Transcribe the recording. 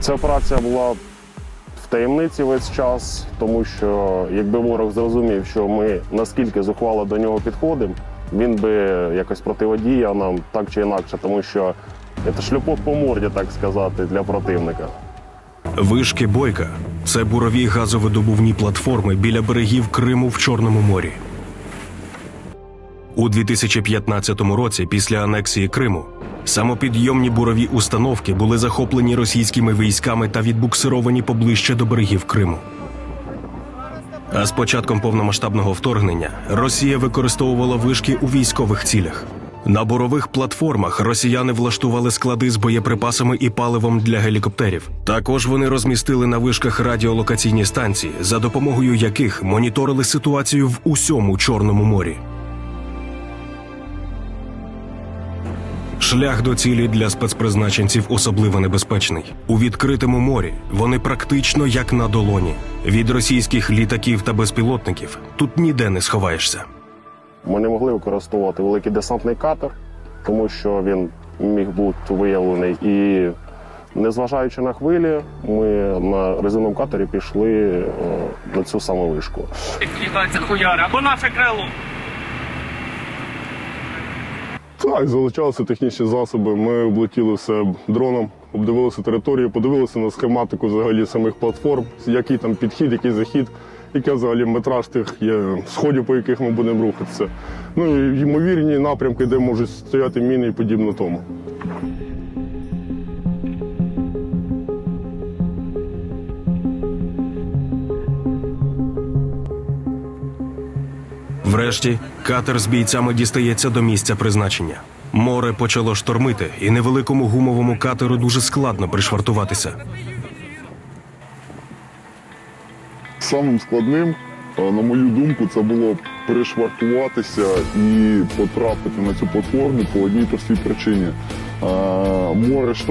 Ця операція була в таємниці весь час, тому що якби ворог зрозумів, що ми наскільки зухвало до нього підходимо, він би якось противодіяв нам так чи інакше, тому що це шлюпок по морді, так сказати, для противника. Вишки Бойка це бурові газовидобувні платформи біля берегів Криму в Чорному морі. У 2015 році, після анексії Криму, самопідйомні бурові установки були захоплені російськими військами та відбуксировані поближче до берегів Криму. А з початком повномасштабного вторгнення Росія використовувала вишки у військових цілях. На бурових платформах росіяни влаштували склади з боєприпасами і паливом для гелікоптерів. Також вони розмістили на вишках радіолокаційні станції, за допомогою яких моніторили ситуацію в усьому Чорному морі. Шлях до цілі для спецпризначенців особливо небезпечний. У відкритому морі вони практично як на долоні. Від російських літаків та безпілотників тут ніде не сховаєшся. Ми не могли використовувати великий десантний катер, тому що він міг бути виявлений. І незважаючи на хвилі, ми на резиновому катері пішли е, на цю саму вишку. Літається хуяри, або наше крило. Так, залучалися технічні засоби. Ми облетіли все дроном, обдивилися територію, подивилися на схематику взагалі самих платформ, який там підхід, який захід, який взагалі метраж тих є сходів, по яких ми будемо рухатися. Ну і ймовірні напрямки, де можуть стояти міни і подібно тому. Врешті катер з бійцями дістається до місця призначення. Море почало штормити, і невеликому гумовому катеру дуже складно пришвартуватися. Самим складним, е, на мою думку, це було перешвартуватися і потрапити на цю платформу по одній простій причині. Е, Море